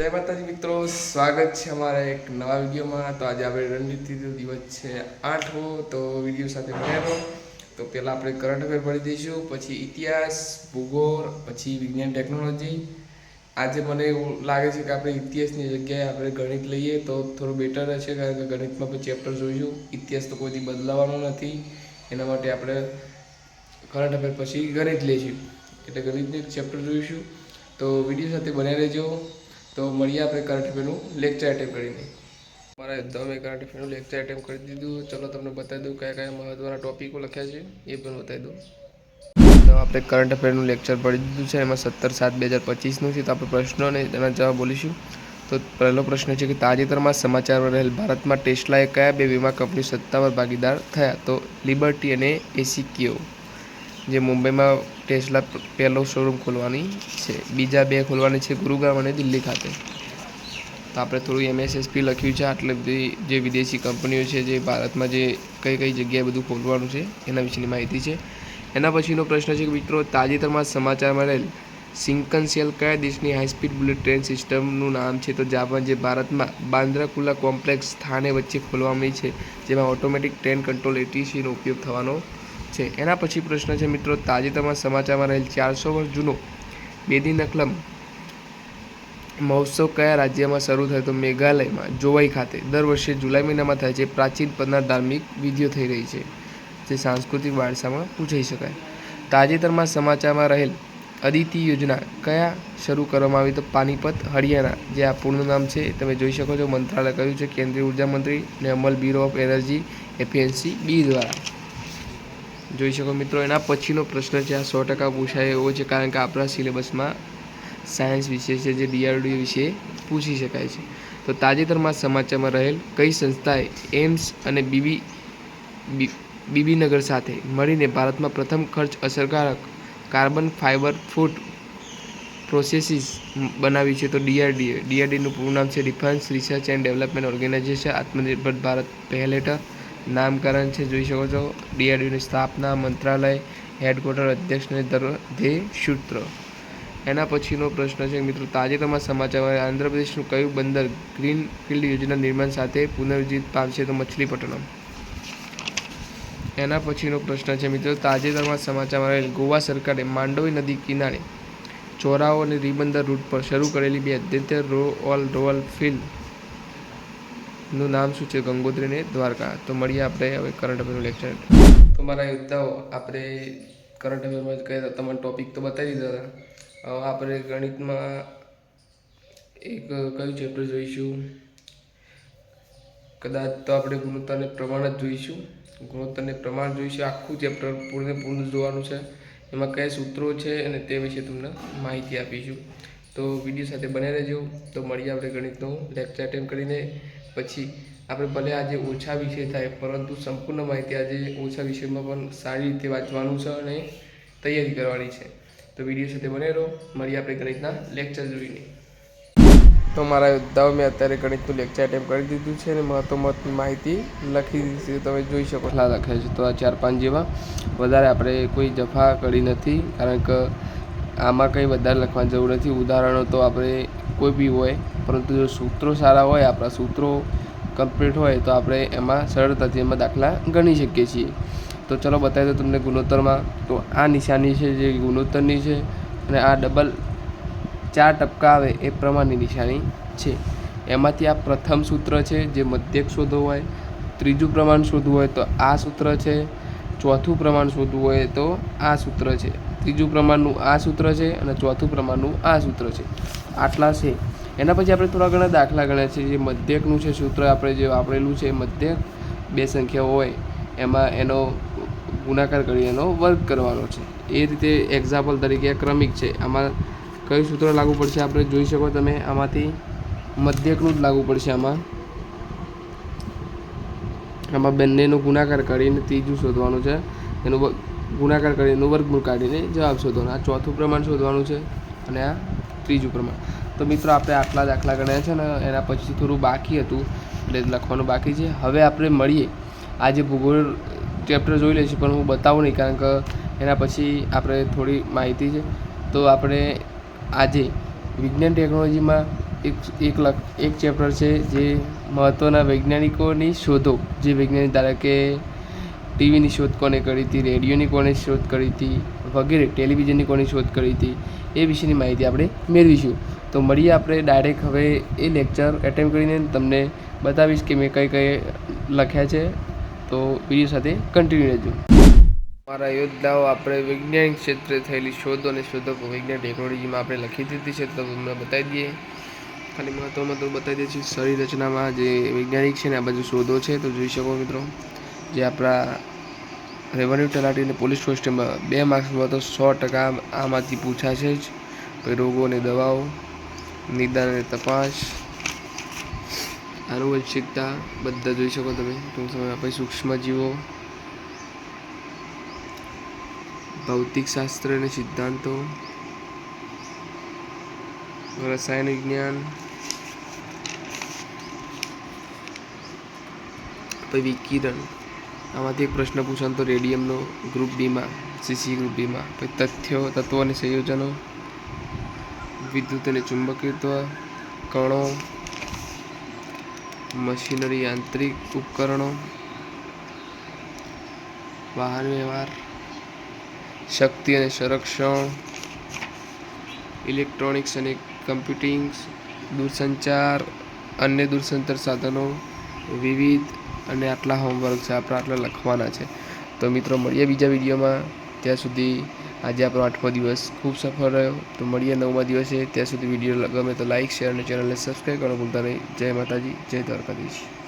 જય માતાજી મિત્રો, સ્વાગત છે અમારા એક નવા વિડીયોમાં. તો આજે આપણે રણનીતિનો દિવસ છે આઠમો, તો વીડિયો સાથે ભણ્યા તો પહેલાં આપણે કરંટ અફેર ભરી દઈશું પછી ઇતિહાસ, ભૂગોળ, પછી વિજ્ઞાન, ટેકનોલોજી. આજે મને એવું લાગે છે કે આપણે ઇતિહાસની જગ્યાએ આપણે ગણિત લઈએ તો થોડું બેટર હશે કારણ કે ગણિતમાં પણ ચેપ્ટર જોઈશું. ઇતિહાસ તો કોઈથી બદલાવાનો નથી. એના માટે આપણે કરંટ અફેર પછી ગણિત લઈશું. એટલે ગણિતનું ચેપ્ટર જોઈશું. તો વીડિયો સાથે બન્યા રહેજો. તો મળીએ આપણે કરંટ અફેરનું લેક્ચર એટેમ્પ કરીને. મારા એકદમ મેં કરંટ અફેરનું લેક્ચર એટેમ્પ કરી દીધું. ચલો તમને બતાવી દઉં કયા કયા મહત્વના ટોપિકો લખ્યા છે, એ પણ બતાવી દઉં. તો આપણે કરંટ અફેરનું લેક્ચર પડી દીધું છે, એમાં સત્તર સાત બે હજાર પચીસનું છે, તો આપણે પ્રશ્નો અને તેના જવાબ બોલીશું. તો પહેલો પ્રશ્ન છે કે તાજેતરમાં સમાચારમાં રહેલ ભારતમાં ટેસ્લાએ કયા બે વીમા કંપની સત્તાવાર ભાગીદાર થયા? તો લિબર્ટી અને એસીકીઓ જે મુંબઈમાં ટેસ્લા પહેલો શોરૂમ ખોલવાની છે. બીજા બે ખોલવાની છે ગુરુગ્રામ અને દિલ્હી ખાતે. તો આપણે થોડું એમએસએસપી લખ્યું છે, આટલે બધી જે વિદેશી કંપનીઓ છે, જે ભારતમાં જે કઈ કઈ જગ્યાએ બધું ખોલવાનું છે, એના વિશેની માહિતી છે. એના પછીનો પ્રશ્ન છે કે મિત્રો, તાજેતરમાં સમાચારમાં રહેલ સિંકનસેલ કયા દેશની હાઈસ્પીડ બુલેટ ટ્રેન સિસ્ટમનું નામ છે? તો જાપાન જે ભારતમાં બાંદ્રાકુલા કોમ્પ્લેક્સ સ્થાને વચ્ચે ખોલવામાં છે, જેમાં ઓટોમેટિક ટ્રેન કંટ્રોલ એટીસીનો ઉપયોગ થવાનો છે. એના પછી પ્રશ્ન છે, મિત્રો, તાજેતરમાં સમાચારમાં રહેલ ચારસો વર્ષ જૂનો બેદીનકલમ મહોત્સવ કયા રાજ્યમાં શરૂ થયો તો મેઘાલયમાં? જોવાઈ ખાતે. દર વર્ષે જુલાઈ મહિનામાં થાય છે. પ્રાચીન પદના ધાર્મિક વિધિઓ થઈ રહી છે, જે સાંસ્કૃતિક વારસામાં પૂછાઈ શકાય. તાજેતરમાં સમાચારમાં રહેલ અદિતિ યોજના કયા શરૂ કરવામાં આવી તો પાનીપત હરિયાણા, જે આ પૂર્ણ નામ છે તમે જોઈ શકો છો. મંત્રાલય કહ્યું છે, કેન્દ્રીય ઊર્જા મંત્રી અને અમલ બ્યુરો ઓફ એનર્જી એફએનસી બી દ્વારા. જોઈ શકો મિત્રો, એના પછીનો પ્રશ્ન છે આ સો ટકા પૂછાય એવો છે, કારણ કે આપણા સિલેબસમાં સાયન્સ વિશે છે, જે ડીઆરડીઓ વિશે પૂછી શકાય છે. તો તાજેતરમાં સમાચારમાં રહેલ કઈ સંસ્થાએ એમ્સ અને બીબી બીબીનગર સાથે મળીને ભારતમાં પ્રથમ ખર્ચ અસરકારક કાર્બન ફાઇબર ફૂડ પ્રોસેસીસ બનાવી છે, તો ડીઆરડીએ. ડીઆરડીનું પૂરું નામ છે defence research and development organisation, આત્મનિર્ભર ભારત પહેલ હેઠળ નામકરણ છે, જોઈ શકો છો. ડીઆરડીઓની સ્થાપના, મંત્રાલય, હેડક્વાર્ટર, અધ્યક્ષને ધ્યેય, સૂત્ર. એના પછીનો પ્રશ્ન છે, મિત્રો, તાજેતરમાં સમાચારમાં આંધ્રપ્રદેશનું કયું બંદર ગ્રીન ફિલ્ડ યોજના નિર્માણ સાથે પુનર્જીત પામશે તો મછલીપટ્ટનમ? એના પછીનો પ્રશ્ન છે, મિત્રો, તાજેતરમાં સમાચારમાં ગોવા સરકારે માંડવી નદી કિનારે ચોરાઓ અને રીબંદર રૂટ પર શરૂ કરેલી બે અદ્યતન રો ઓલ રોઅલ ફિલ્ડ નું નામ શું છે? ગંગોત્રી અને દ્વારકા. તો મળીએ આપણે હવે કરંટ અફેરનું લેક્ચર તો મારા યોદ્ધાઓ, આપણે કરંટ અફેરમાં કયા તમને ટોપિક તો બતાવી દીધા હતા. હવે આપણે ગણિતમાં એક કયું ચેપ્ટર જોઈશું? કદાચ તો આપણે ગુણોત્તરને પ્રમાણ જ જોઈશું. ગુણોત્તરને પ્રમાણ જોઈશું. આખું ચેપ્ટર પૂર્ણ પૂર્ણ જોવાનું છે. એમાં કયા સૂત્રો છે અને તે વિશે તમને માહિતી આપીશું. તો વીડિયો સાથે બને રહેજો. તો મળીએ આપણે ગણિતનું લેક્ચર અટેમ્પ કરીને. પછી આપણે ભલે આજે ઓછા વિષય થાય, પરંતુ સંપૂર્ણ માહિતી આજે ઓછા વિષયમાં પણ સારી રીતે વાંચવાનું છે અને તૈયારી કરવાની છે. તો વીડિયો સાથે બને રહો. મળીએ આપણે ગણિતના લેક્ચર જોઈને. તો મારા યોદ્ધાઓ મેં અત્યારે ગણિતનું લેક્ચર અટેમ્પ કરી દીધું છે અને મહત્વ મહત્વની માહિતી લખી દીધી છે. તમે જોઈ શકો લખે છે. તો આ ચાર પાંચ જેવા. વધારે આપણે કોઈ જફા કરી નથી, કારણ કે આમાં કંઈ વધારે લખવાની જરૂર નથી. ઉદાહરણો તો આપણે કોઈ બી હોય, પરંતુ જો સૂત્રો સારા હોય, આપણા સૂત્રો કમ્પ્લીટ હોય, તો આપણે એમાં સરળતાથી એમાં દાખલા ગણી શકીએ છીએ. તો ચલો બતાવી દો તમને ગુણોત્તરમાં. તો આ નિશાની છે જે ગુણોત્તરની છે અને આ ડબલ ચાર ટપકા આવે એ પ્રમાણની નિશાની છે. એમાંથી આ પ્રથમ સૂત્ર છે જે મધ્યક શોધવું હોય, ત્રીજું પ્રમાણ શોધવું હોય તો આ સૂત્ર છે ચોથું પ્રમાણ શોધવું હોય તો આ સૂત્ર છે. ત્રીજું પ્રમાણનું આ સૂત્ર છે અને ચોથું પ્રમાણનું આ સૂત્ર છે. આટલા છે. એના પછી આપણે થોડા ઘણા દાખલા ગણ્યા છે. જે મધ્યકનું છે સૂત્ર આપણે જે વાપરેલું છે, મધ્યક બે સંખ્યાઓ હોય, એમાં એનો ગુણાકાર કરી એનો વર્ગ કરવાનો છે. એ રીતે એક્ઝામ્પલ તરીકે ક્રમિક છે. આમાં કયું સૂત્ર લાગુ પડશે આપણે જોઈ શકો તમે? આમાંથી મધ્યકનું જ લાગુ પડશે આમાં. આમાં બંનેનો ગુણાકાર કરીને ત્રીજું શોધવાનું છે. એનું ગુણાકાર કરીને વર્ગમૂળ કાઢીને જવાબ શોધવાનો. આ ચોથું પ્રમાણ શોધવાનું છે અને આ ત્રીજું પ્રમાણ. તો મિત્રો, આપણે આટલા દાખલા ગણ્યા છે ને એના પછી થોડું બાકી હતું. એટલે લખવાનું બાકી છે. હવે આપણે મળીએ. આજે ભૂગોળ ચેપ્ટર જોઈ લઈએ છીએ પણ હું બતાવું નહીં, કારણ કે એના પછી આપણે થોડી માહિતી છે. તો આપણે આજે વિજ્ઞાન ટેકનોલોજીમાં એક એક લખ, એક ચેપ્ટર છે જે મહત્ત્વના વૈજ્ઞાનિકોની શોધો. જે વૈજ્ઞાનિક ધારો કે ટીવીની શોધ કોને કરી હતી, રેડિયોની કોને શોધ કરી હતી, વગેરે, ટેલિવિઝનની કોણે શોધ કરી હતી, એ વિશેની માહિતી આપણે મેળવીશું. તો મળીએ આપણે ડાયરેક્ટ હવે એ લેક્ચર એટેમ્પ કરીને તમને બતાવીશ કે મેં કઈ કઈ લખ્યા છે. તો વીડિયો સાથે કન્ટિન્યુ રહેજો. મારા યોદ્ધાઓ આપણે વૈજ્ઞાનિક ક્ષેત્રે થયેલી શોધો અને શોધકો વિજ્ઞાન ટેકનોલોજીમાં આપણે લખી દીધી છે તો તમને બતાવી દઈએ. ખાલી મહત્ત્વમાં તો બતાવી દઈએ છીએ શરીર રચનામાં જે વૈજ્ઞાનિક છે ને આ બાજુ શોધો છે, તો જોઈ શકો મિત્રો, જે આપણા રેવન્યુ તલાટી અને પોલીસ કોન્સ્ટેબલ બે માર્ક્સમાં તો સો ટકા આમાંથી પૂછાશે જ. પછી રોગો અને દવાઓ, નિદાન અને તપાસ આનુવંશિકતા બધા જોઈ શકો તમે. ટૂંક સમયમાં પછી સૂક્ષ્મજીવો ભૌતિક શાસ્ત્ર અને સિદ્ધાંતો રસાયણ વિજ્ઞાન પછી વિકિરણ. આમાંથી એક પ્રશ્ન પૂછાનો તો રેડિયમનો ગ્રુપ બીમાં સીસી ગ્રુપ બીમાં પછી તથ્યો, તત્વો અને સંયોજનો. વિદ્યુત અને ચુંબકીત્વ કણો. મશીનરી યાંત્રિક ઉપકરણો. વાહન વ્યવહાર. શક્તિ અને સંરક્ષણ. ઇલેક્ટ્રોનિક્સ અને કમ્પ્યુટિંગ દૂરસંચાર, અન્ય દૂરસંચાર સાધનો, વિવિધ અને આટલા હોમવર્ક છે. આપણે આટલા લખવાના છે. તો મિત્રો, મળીએ બીજા વિડીયોમાં. ત્યાં સુધી આજે આપણો આઠમો દિવસ ખૂબ સફળ રહ્યો. તો મળીએ નવમા દિવસે. ત્યાં સુધી વીડિયો ગમે તો લાઇક શેર અને ચેનલને સબસ્ક્રાઈબ કરવાનું ભૂલતા નહીં. જય માતાજી. જય દ્વારકાધીશ.